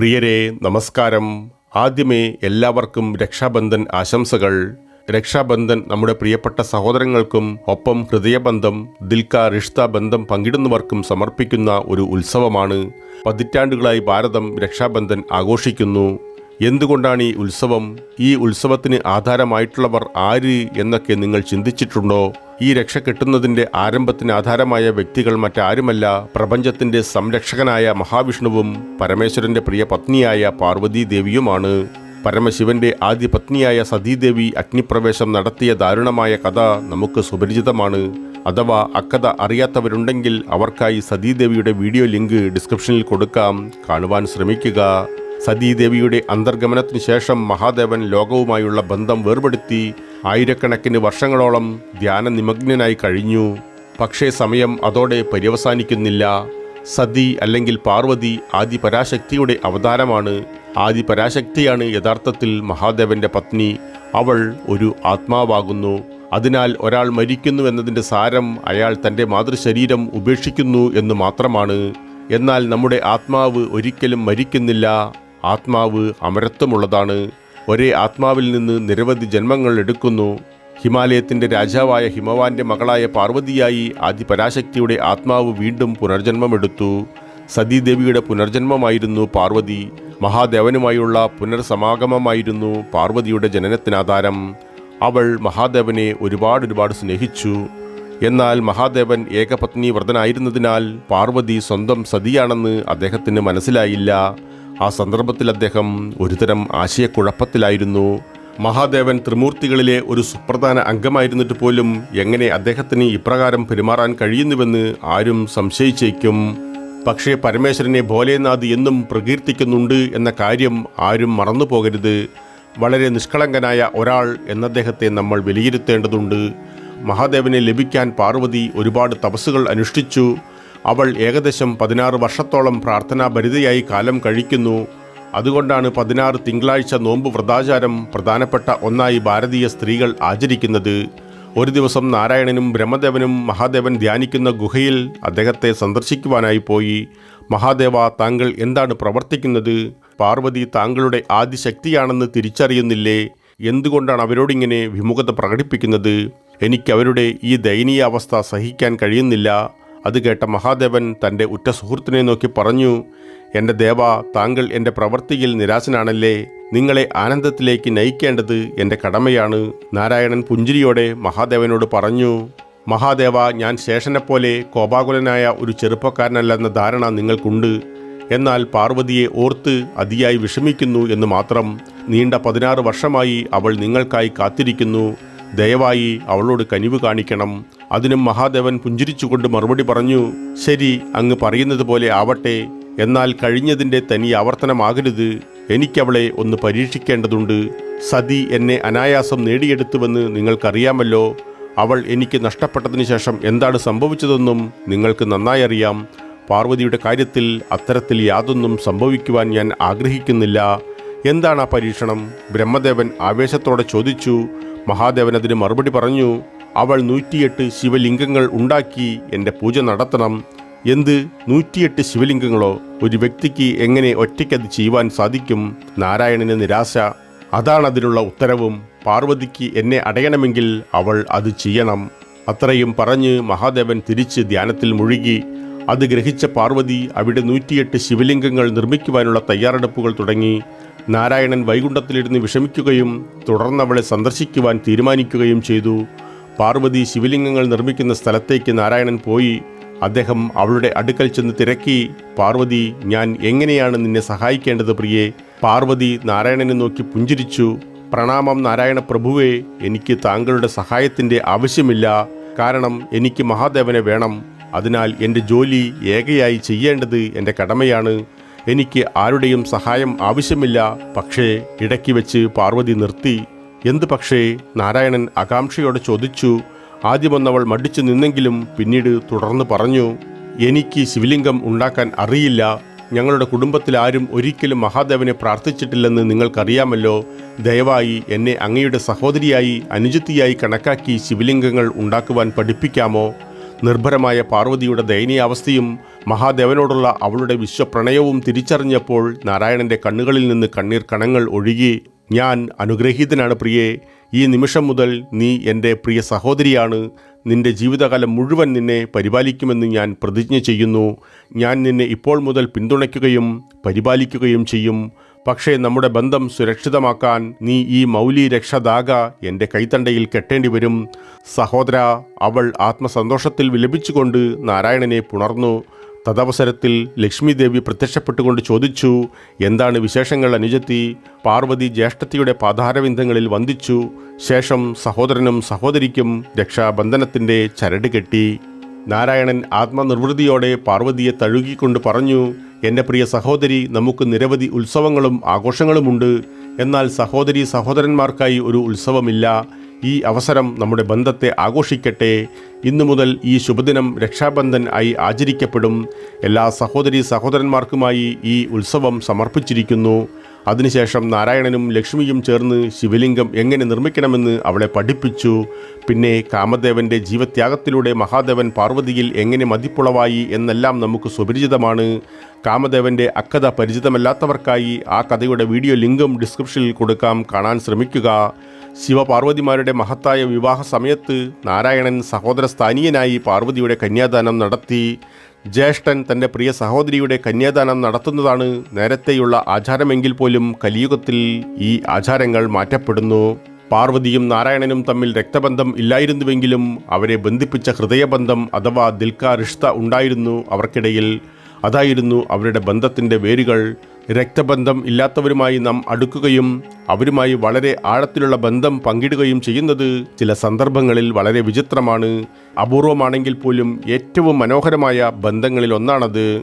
പ്രിയരെ നമസ്കാരം. ആദ്യമേ എല്ലാവർക്കും രക്ഷാബന്ധൻ ആശംസകൾ. രക്ഷാബന്ധൻ നമ്മുടെ പ്രിയപ്പെട്ട സഹോദരങ്ങൾക്കും ഒപ്പം ഹൃദയബന്ധം ദിൽക്ക റിഷ്ത ബന്ധം പങ്കിടുന്നവർക്കും സമർപ്പിക്കുന്ന ഒരു ഉത്സവമാണ്. പതിറ്റാണ്ടുകളായി ഭാരതം രക്ഷാബന്ധൻ ആഘോഷിക്കുന്നു. എന്തുകൊണ്ടാണ് ഈ ഉത്സവം? ഈ ഉത്സവത്തിന് ആധാരമായിട്ടുള്ളവർ ആര് എന്നൊക്കെ നിങ്ങൾ ചിന്തിച്ചിട്ടുണ്ടോ? ഈ രക്ഷ കിട്ടുന്നതിന്റെ ആരംഭത്തിന് ആധാരമായ വ്യക്തികൾ മറ്റാരുമല്ല. പ്രപഞ്ചത്തിന്റെ സംരക്ഷകനായ മഹാവിഷ്ണുവും പരമേശ്വരന്റെ പ്രിയ പത്നിയായ പാർവതീ ദേവിയുമാണ് പരമശിവന്റെ ആദ്യ പത്നിയായ സതീദേവി അഗ്നിപ്രവേശം നടത്തിയ ദാരുണമായ കഥ നമുക്ക് സുപരിചിതമാണ്. അഥവാ അക്കഥ അറിയാത്തവരുണ്ടെങ്കിൽ അവർക്കായി സതീദേവിയുടെ വീഡിയോ ലിങ്ക് ഡിസ്ക്രിപ്ഷനിൽ കൊടുക്കാം. കാണുവാൻ ശ്രമിക്കുക. സതീദേവിയുടെ അന്തർഗമനത്തിനു ശേഷം മഹാദേവൻ ലോകവുമായുള്ള ബന്ധം വേർപെടുത്തി ആയിരക്കണക്കിന് വർഷങ്ങളോളം ധ്യാന നിമഗ്നനായി കഴിഞ്ഞു. പക്ഷേ സമയം അതോടെ പര്യവസാനിക്കുന്നില്ല. സതി അല്ലെങ്കിൽ പാർവതി ആദി പരാശക്തിയുടെ അവതാരമാണ്. ആദി പരാശക്തിയാണ് യഥാർത്ഥത്തിൽ മഹാദേവന്റെ പത്നി. അവൾ ഒരു ആത്മാവാകുന്നു. അതിനാൽ ഒരാൾ മരിക്കുന്നു എന്നതിന്റെ സാരം അയാൾ തന്റെ മാതൃശരീരം ഉപേക്ഷിക്കുന്നു എന്ന് മാത്രമാണ്. എന്നാൽ നമ്മുടെ ആത്മാവ് ഒരിക്കലും മരിക്കുന്നില്ല. ആത്മാവ് അമരത്വമുള്ളതാണ്. ഒരേ ആത്മാവിൽ നിന്ന് നിരവധി ജന്മങ്ങൾ എടുക്കുന്നു. ഹിമാലയത്തിന്റെ രാജാവായ ഹിമവാന്റെ മകളായ പാർവതിയായി ആദിപരാശക്തിയുടെ ആത്മാവ് വീണ്ടും പുനർജന്മമെടുത്തു. സതീദേവിയുടെ പുനർജന്മമായിരുന്നു പാർവതി. മഹാദേവനുമായുള്ള പുനർസമാഗമമായിരുന്നു പാർവതിയുടെ ജനനത്തിനാധാരം. അവൾ മഹാദേവനെ ഒരുപാട് ഒരുപാട് സ്നേഹിച്ചു. എന്നാൽ മഹാദേവൻ ഏകപത്നി വ്രതനായിരുന്നതിനാൽ പാർവതി സ്വന്തം സതിയാണെന്ന് അദ്ദേഹത്തിന് മനസ്സിലായില്ല. ആ സന്ദർഭത്തിൽ അദ്ദേഹം ഒരുതരം ആശയക്കുഴപ്പത്തിലായിരുന്നു. മഹാദേവൻ ത്രിമൂർത്തികളിലെ ഒരു സുപ്രധാന അംഗമായിരുന്നിട്ട് പോലും എങ്ങനെ അദ്ദേഹത്തിന് ഇപ്രകാരം പെരുമാറാൻ കഴിയുന്നുവെന്ന് ആരും സംശയിച്ചേക്കും. പക്ഷേ പരമേശ്വരനെ ഭോലേനാഥ് എന്നും പ്രകീർത്തിക്കുന്നുണ്ട് എന്ന കാര്യം ആരും മറന്നു പോകരുത് വളരെ നിഷ്കളങ്കനായ ഒരാൾ എന്നദ്ദേഹത്തെ നമ്മൾ വിലയിരുത്തേണ്ടതുണ്ട്. മഹാദേവനെ ലഭിക്കാൻ പാർവതി ഒരുപാട് തപസ്സുകൾ അനുഷ്ഠിച്ചു. അവൾ ഏകദേശം പതിനാറ് വർഷത്തോളം പ്രാർത്ഥനാഭരിതയായി കാലം കഴിക്കുന്നു. അതുകൊണ്ടാണ് പതിനാറ് തിങ്കളാഴ്ച നോമ്പ് വ്രതാചാരം പ്രധാനപ്പെട്ട ഒന്നായി ഭാരതീയ സ്ത്രീകൾ ആചരിക്കുന്നത്. ഒരു ദിവസം നാരായണനും ബ്രഹ്മദേവനും മഹാദേവൻ ധ്യാനിക്കുന്ന ഗുഹയിൽ അദ്ദേഹത്തെ സന്ദർശിക്കുവാനായി പോയി. മഹാദേവ താങ്കൾ എന്താണ് പ്രവർത്തിക്കുന്നത്? പാർവതി താങ്കളുടെ ആദിശക്തിയാണെന്ന് തിരിച്ചറിയുന്നില്ലേ? എന്തുകൊണ്ടാണ് അവരോടിങ്ങനെ വിമുഖത പ്രകടിപ്പിക്കുന്നത്? എനിക്ക് അവരുടെ ഈ ദയനീയ അവസ്ഥ സഹിക്കാൻ കഴിയുന്നില്ല. അത് കേട്ട മഹാദേവൻ തന്റെ ഉറ്റ സുഹൃത്തിനെ നോക്കി പറഞ്ഞു എന്റെ ദേവ താങ്കൾ എന്റെ പ്രവൃത്തിയിൽ നിരാശനാണല്ലേ? നിങ്ങളെ ആനന്ദത്തിലേക്ക് നയിക്കേണ്ടത് എന്റെ കടമയാണ്. നാരായണൻ പുഞ്ചിരിയോടെ മഹാദേവനോട് പറഞ്ഞു മഹാദേവ ഞാൻ ശേഷനെപ്പോലെ കോപാകുലനായ ഒരു ചെറുപ്പക്കാരനല്ലെന്ന ധാരണ നിങ്ങൾക്കുണ്ട്. എന്നാൽ പാർവതിയെ ഓർത്ത് അതിയായി വിഷമിക്കുന്നു എന്ന് മാത്രം നീണ്ട പതിനാറ് വർഷമായി അവൾ നിങ്ങൾക്കായി കാത്തിരിക്കുന്നു. ദയവായി അവളോട് കനിവ് കാണിക്കണം. അതിനും മഹാദേവൻ പുഞ്ചിരിച്ചുകൊണ്ട് മറുപടി പറഞ്ഞു ശരി അങ്ങ് പറയുന്നത് പോലെ ആവട്ടെ. എന്നാൽ കഴിഞ്ഞതിന്റെ തനി ആവർത്തനമാകരുത്. എനിക്കവളെ ഒന്ന് പരീക്ഷിക്കേണ്ടതുണ്ട്. സതി എന്നെ അനായാസം നേടിയെടുത്തുവെന്ന് നിങ്ങൾക്കറിയാമല്ലോ. അവൾ എനിക്ക് നഷ്ടപ്പെട്ടതിന് ശേഷം എന്താണ് സംഭവിച്ചതെന്നും നിങ്ങൾക്ക് നന്നായി അറിയാം. പാർവതിയുടെ കാര്യത്തിൽ അത്തരത്തിൽ യാതൊന്നും സംഭവിക്കുവാൻ ഞാൻ ആഗ്രഹിക്കുന്നില്ല. എന്താണ് ആ പരീക്ഷണം? ബ്രഹ്മദേവൻ ആവേശത്തോടെ ചോദിച്ചു. മഹാദേവൻ അതിന് മറുപടി പറഞ്ഞു അവൾ നൂറ്റിയെട്ട് ശിവലിംഗങ്ങൾ ഉണ്ടാക്കി എന്റെ പൂജ നടത്തണം. എന്ത് നൂറ്റിയെട്ട് ശിവലിംഗങ്ങളോ? ഒരു വ്യക്തിക്ക് എങ്ങനെ ഒറ്റയ്ക്കത് ചെയ്യുവാൻ സാധിക്കും? നാരായണന് നിരാശ. അതാണതിനുള്ള ഉത്തരവും. പാർവതിക്ക് എന്നെ അടയണമെങ്കിൽ അവൾ അത് ചെയ്യണം. അത്രയും പറഞ്ഞ് മഹാദേവൻ തിരിച്ച് ധ്യാനത്തിൽ മുഴുകി. അത് ഗ്രഹിച്ച പാർവതി അവിടെ നൂറ്റിയെട്ട് ശിവലിംഗങ്ങൾ നിർമ്മിക്കുവാനുള്ള തയ്യാറെടുപ്പുകൾ തുടങ്ങി. നാരായണൻ വൈകുണ്ഠത്തിലിരുന്ന് വിഷമിക്കുകയും തുടർന്നവളെ സന്ദർശിക്കുവാൻ തീരുമാനിക്കുകയും ചെയ്തു. പാർവതി ശിവലിംഗങ്ങൾ നിർമ്മിക്കുന്ന സ്ഥലത്തേക്ക് നാരായണൻ പോയി. അദ്ദേഹം അവളുടെ അടുക്കൽ ചെന്ന് തിരക്കി പാർവതി ഞാൻ എങ്ങനെയാണ് നിന്നെ സഹായിക്കേണ്ടത് പ്രിയേ? പാർവതി നാരായണനെ നോക്കി പുഞ്ചിരിച്ചു. പ്രണാമം നാരായണ പ്രഭുവേ എനിക്ക് താങ്കളുടെ സഹായത്തിന്റെ ആവശ്യമില്ല. കാരണം എനിക്ക് മഹാദേവനെ വേണം. അതിനാൽ എന്റെ ജോലി ഏകയായി ചെയ്യേണ്ടത് എന്റെ കടമയാണ്. എനിക്ക് ആരുടെയും സഹായം ആവശ്യമില്ല. പക്ഷേ ഇടയ്ക്ക് വെച്ച് പാർവതി നിർത്തി. എന്ത് പക്ഷേ നാരായണൻ ആകാംക്ഷയോടെ ചോദിച്ചു ആദ്യമൊന്നവൾ മടിച്ചു നിന്നെങ്കിലും പിന്നീട് തുടർന്ന് പറഞ്ഞു എനിക്ക് ശിവലിംഗം ഉണ്ടാക്കാൻ അറിയില്ല. ഞങ്ങളുടെ കുടുംബത്തിൽ ആരും ഒരിക്കലും മഹാദേവനെ പ്രാർത്ഥിച്ചിട്ടില്ലെന്ന് നിങ്ങൾക്കറിയാമല്ലോ. ദയവായി എന്നെ അങ്ങയുടെ സഹോദരിയായി അനുജത്തിയായി കണക്കാക്കി ശിവലിംഗങ്ങൾ ഉണ്ടാക്കുവാൻ പഠിപ്പിക്കാമോ? നിർഭരമായ പാർവതിയുടെ ദയനീയാവസ്ഥയും മഹാദേവനോടുള്ള അവളുടെ വിശ്വപ്രണയവും തിരിച്ചറിഞ്ഞപ്പോൾ നാരായണന്റെ കണ്ണുകളിൽ നിന്ന് കണ്ണീർ കണങ്ങൾ ഒഴുകി. ഞാൻ അനുഗ്രഹീതനാണ് പ്രിയേ. ഈ നിമിഷം മുതൽ നീ എന്റെ പ്രിയ സഹോദരിയാണ്. നിന്റെ ജീവിതകാലം മുഴുവൻ നിന്നെ പരിപാലിക്കുമെന്ന് ഞാൻ പ്രതിജ്ഞ ചെയ്യുന്നു. ഞാൻ നിന്നെ ഇപ്പോൾ മുതൽ പിന്തുണയ്ക്കുകയും പരിപാലിക്കുകയും ചെയ്യും. പക്ഷേ നമ്മുടെ ബന്ധം സുരക്ഷിതമാക്കാൻ നീ ഈ മൗലി രക്ഷദാഗ എന്റെ കൈത്തണ്ടയിൽ കെട്ടേണ്ടി വരും സഹോദര അവൾ ആത്മസന്തോഷത്തിൽ വിലപിച്ചുകൊണ്ട് നാരായണനെ പുണർന്നു. തദവസരത്തിൽ ലക്ഷ്മി ദേവി പ്രത്യക്ഷപ്പെട്ടുകൊണ്ട് ചോദിച്ചു എന്താണ് വിശേഷങ്ങൾ അനുജത്തി? പാർവതി ജ്യേഷ്ഠത്തിയുടെ പാതാരവിന്ധങ്ങളിൽ വന്ദിച്ചു. ശേഷം സഹോദരനും സഹോദരിക്കും രക്ഷാബന്ധനത്തിന്റെ ചരട് കെട്ടി. നാരായണൻ ആത്മനിർവൃതിയോടെ പാർവതിയെ തഴുകിക്കൊണ്ട് പറഞ്ഞു എന്റെ പ്രിയ സഹോദരി നമുക്ക് നിരവധി ഉത്സവങ്ങളും ആഘോഷങ്ങളുമുണ്ട്. എന്നാൽ സഹോദരി സഹോദരന്മാർക്കായി ഒരു ഉത്സവമില്ല. ഈ അവസരം നമ്മുടെ ബന്ധത്തെ ആഘോഷിക്കട്ടെ. ഇന്നു മുതൽ ഈ ശുഭദിനം രക്ഷാബന്ധൻ ആയി ആചരിക്കപ്പെടും. എല്ലാ സഹോദരി സഹോദരന്മാർക്കുമായി ഈ ഉത്സവം സമർപ്പിച്ചിരിക്കുന്നു. അതിനുശേഷം നാരായണനും ലക്ഷ്മിയും ചേർന്ന് ശിവലിംഗം എങ്ങനെ നിർമ്മിക്കണമെന്ന് അവളെ പഠിപ്പിച്ചു. പിന്നെ കാമദേവന്റെ ജീവത്യാഗത്തിലൂടെ മഹാദേവൻ പാർവതിയിൽ എങ്ങനെ മതിപ്പുളവായി എന്നെല്ലാം നമുക്ക് സുപരിചിതമാണ്. കാമദേവന്റെ അക്കഥ പരിചിതമല്ലാത്തവർക്കായി ആ കഥയുടെ വീഡിയോ ലിങ്കും ഡിസ്ക്രിപ്ഷനിൽ കൊടുക്കാം. കാണാൻ ശ്രമിക്കുക. ശിവപാർവതിമാരുടെ മഹത്തായ വിവാഹ സമയത്ത് നാരായണൻ സഹോദര സ്ഥാനീയനായി പാർവതിയുടെ കന്യാദാനം നടത്തി. ജ്യേഷ്ഠൻ തന്റെ പ്രിയ സഹോദരിയുടെ കന്യാദാനം നടത്തുന്നതാണ് നേരത്തെയുള്ള ആചാരമെങ്കിൽ പോലും കലിയുഗത്തിൽ ഈ ആചാരങ്ങൾ മാറ്റപ്പെടുന്നു. പാർവതിയും നാരായണനും തമ്മിൽ രക്തബന്ധം ഇല്ലായിരുന്നുവെങ്കിലും അവരെ ബന്ധിപ്പിച്ച ഹൃദയബന്ധം അഥവാ ദിൽക്കാ റിഷ്ത ഉണ്ടായിരുന്നു അവർക്കിടയിൽ. അതായിരുന്നു അവരുടെ ബന്ധത്തിന്റെ വേരുകൾ. രക്തബന്ധം ഇല്ലാത്തവരുമായി നാം അടുക്കുകയും അവരുമായി വളരെ ആഴത്തിലുള്ള ബന്ധം പങ്കിടുകയും ചെയ്യുന്നത് ചില സന്ദർഭങ്ങളിൽ വളരെ വിചിത്രമാണ്. അപൂർവമാണെങ്കിൽ പോലും ഏറ്റവും മനോഹരമായ ബന്ധങ്ങളിൽ ഒന്നാണത്.